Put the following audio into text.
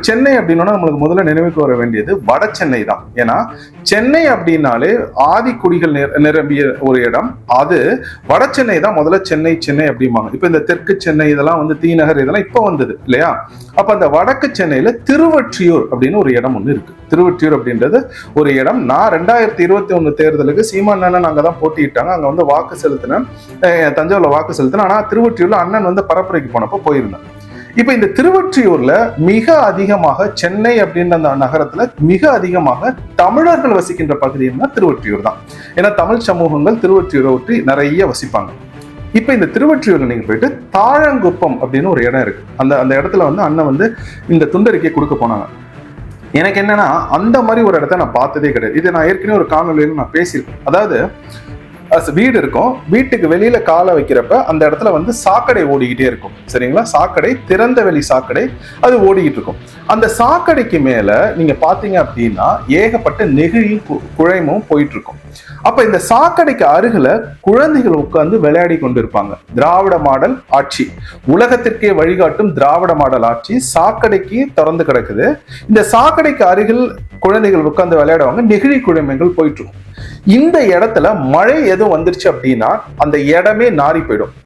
சென்னை அப்படின்னா நம்மளுக்கு முதல்ல நினைவுக்கு வர வேண்டியது வட சென்னை தான். ஏன்னா சென்னை அப்படின்னாலே ஆதி குடிகள் நிர- நிரம்பிய ஒரு இடம். அது வட சென்னை தான் முதல்ல சென்னை சென்னை அப்படிம்பாங்க. இப்போ இந்த தெற்கு சென்னை இதெல்லாம் வந்து தீநகர் இதெல்லாம் இப்போ வந்தது இல்லையா? அப்ப அந்த வடக்கு சென்னையில திருவற்றியூர் அப்படின்னு ஒரு இடம் ஒன்று இருக்கு. திருவற்றியூர் அப்படின்றது ஒரு இடம். நான் ரெண்டாயிரத்தி இருபத்தி ஒன்று தேர்தலுக்கு சீமான் அண்ணன் அங்கே தான் போட்டியிட்டாங்க. அங்கே வந்து வாக்கு செலுத்தினேன். தஞ்சாவூரில் தஞ்சாவூர்ல வாக்கு செலுத்தினேன். ஆனால் திருவொற்றியூர்ல அண்ணன் வந்து பரப்புரைக்கு போனப்போ போயிருந்தேன். இப்போ இந்த திருவொற்றியூர்ல மிக அதிகமாக சென்னை அப்படின்ற அந்த நகரத்துல மிக அதிகமாக தமிழர்கள் வசிக்கின்ற பகுதின்னா திருவொற்றியூர் தான். ஏன்னா தமிழ் சமூகங்கள் திருவொற்றியூரை ஒட்டி நிறைய வசிப்பாங்க. இப்போ இந்த திருவொற்றியூர்ல நீங்க போயிட்டு தாழங்குப்பம் அப்படின்னு ஒரு இடம் இருக்கு. அந்த அந்த இடத்துல வந்து அண்ணன் வந்து இந்த துண்டறிக்கை கொடுக்க போனாங்க. எனக்கு என்னன்னா அந்த மாதிரி ஒரு இடத்த நான் பார்த்ததே கிடையாது. இதை நான் ஏற்கனவே ஒரு காணொலியில் நான் பேசியிருக்கேன். அதாவது வீடு இருக்கும். வீட்டுக்கு வெளியில காலை வைக்கிறப்ப அந்த இடத்துல வந்து சாக்கடை ஓடிக்கிட்டே இருக்கும். சரிங்களா? சாக்கடை திறந்த வெளி சாக்கடை அது ஓடிக்கிட்டு இருக்கும். அந்த சாக்கடைக்கு மேல நீங்க பாத்தீங்க அப்படின்னா ஏகப்பட்ட நெகிழியும் கு- குழைமும் போயிட்டு இருக்கும் அப்ப இந்த சாக்கடைக்கு அருகில குழந்தைகள் உட்கார்ந்து விளையாடி கொண்டிருப்பாங்க. திராவிட மாடல் ஆட்சி. உலகத்திற்கே வழிகாட்டும் திராவிட மாடல் ஆட்சி சாக்கடைக்கு திறந்து கிடக்குது. இந்த சாக்கடைக்கு அருகில் குழந்தைகள் உட்கார்ந்து விளையாடுவாங்க நெகிழி குழம்புகள் போயிட்டு இருக்கும். இந்த இடத்துல மழை எதுவும் வந்துருச்சு அப்படின்னா அந்த இடமே நாறி போயிடும்.